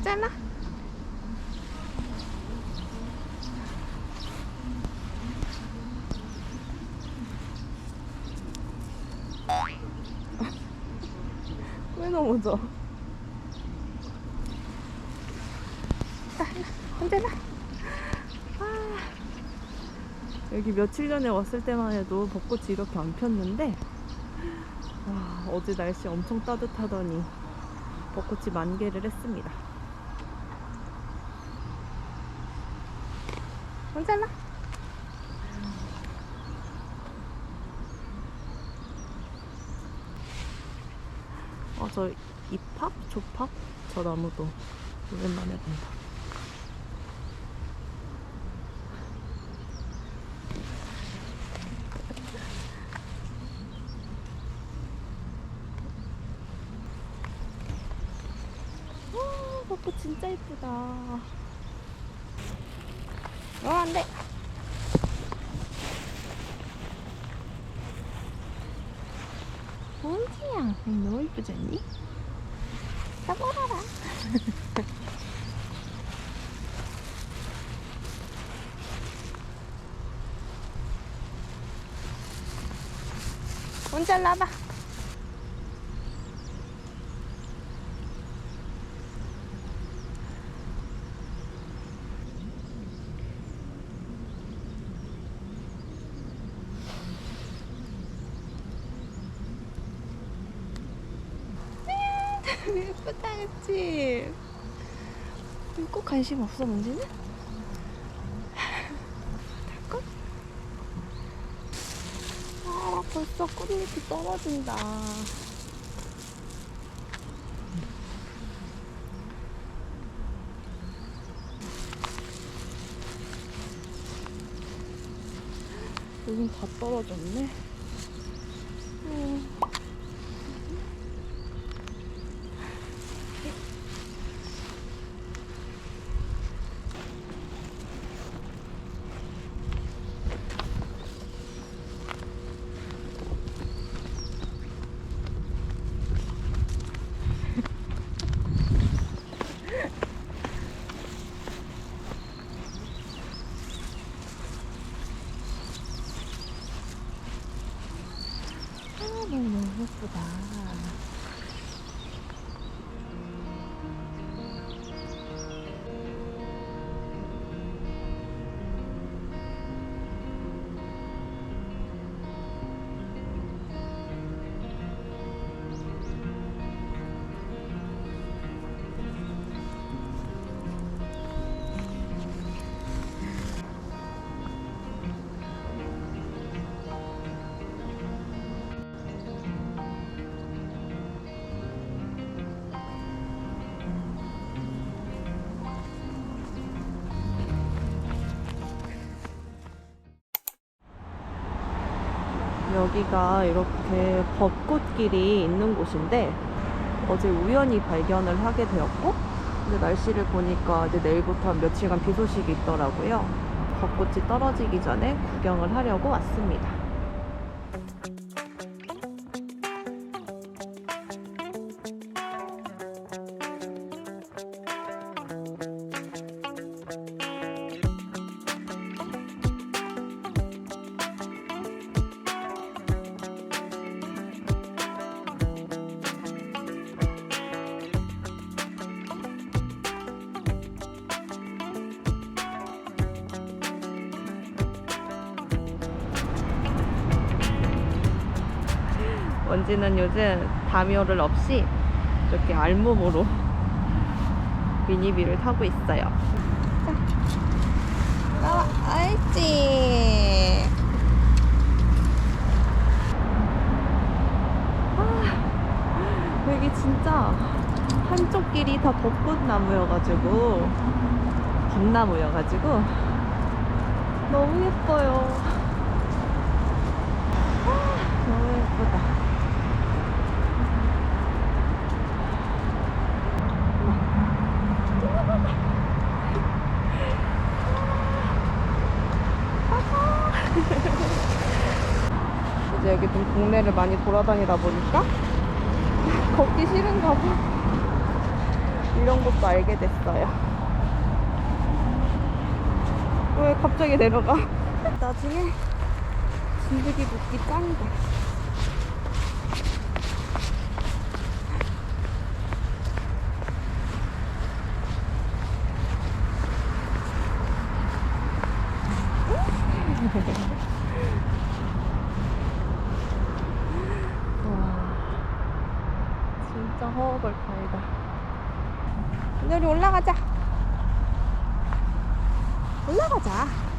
괜찮아? 왜 넘어져? 언제나? 아, 여기 며칠 전에 왔을 때만 해도 벚꽃이 이렇게 안 폈는데 와, 어제 날씨 엄청 따뜻하더니 벚꽃이 만개를 했습니다. 혼자나? 어, 저 이팝? 조팝? 저 나무도 오랜만에 본다. 와, 벚꽃 진짜 이쁘다. 어, 안 돼. 뭔지야. 너무 이쁘지 않니? 까보라라. 혼자 나봐. 예쁘다, 그치? 꼭 관심 없어, 문제는? 달걸? 아, 벌써 꽃잎이 떨어진다. 여긴 다 떨어졌네. 음. 아, 너 여기가 이렇게 벚꽃길이 있는 곳인데 어제 우연히 발견을 하게 되었고 근데 날씨를 보니까 이제 내일부터 한 며칠간 비 소식이 있더라고요. 벚꽃이 떨어지기 전에 구경을 하려고 왔습니다. 원지는 요즘 담요를 없이 이렇게 알몸으로 미니비를 타고 있어요. 자, 나와, 알지. 아, 여기 진짜 한쪽 길이 다 벚꽃나무여가지고 벚나무여가지고 너무 예뻐요. 아, 너무 예쁘다. 이제 여기 좀 동네를 많이 돌아다니다 보니까 걷기 싫은가 봐. 이런 것도 알게 됐어요. 왜 갑자기 내려가? 나중에 진드기 굽기 짱이다. 와, 진짜 허허벌판이다. 우리 올라가자. 올라가자.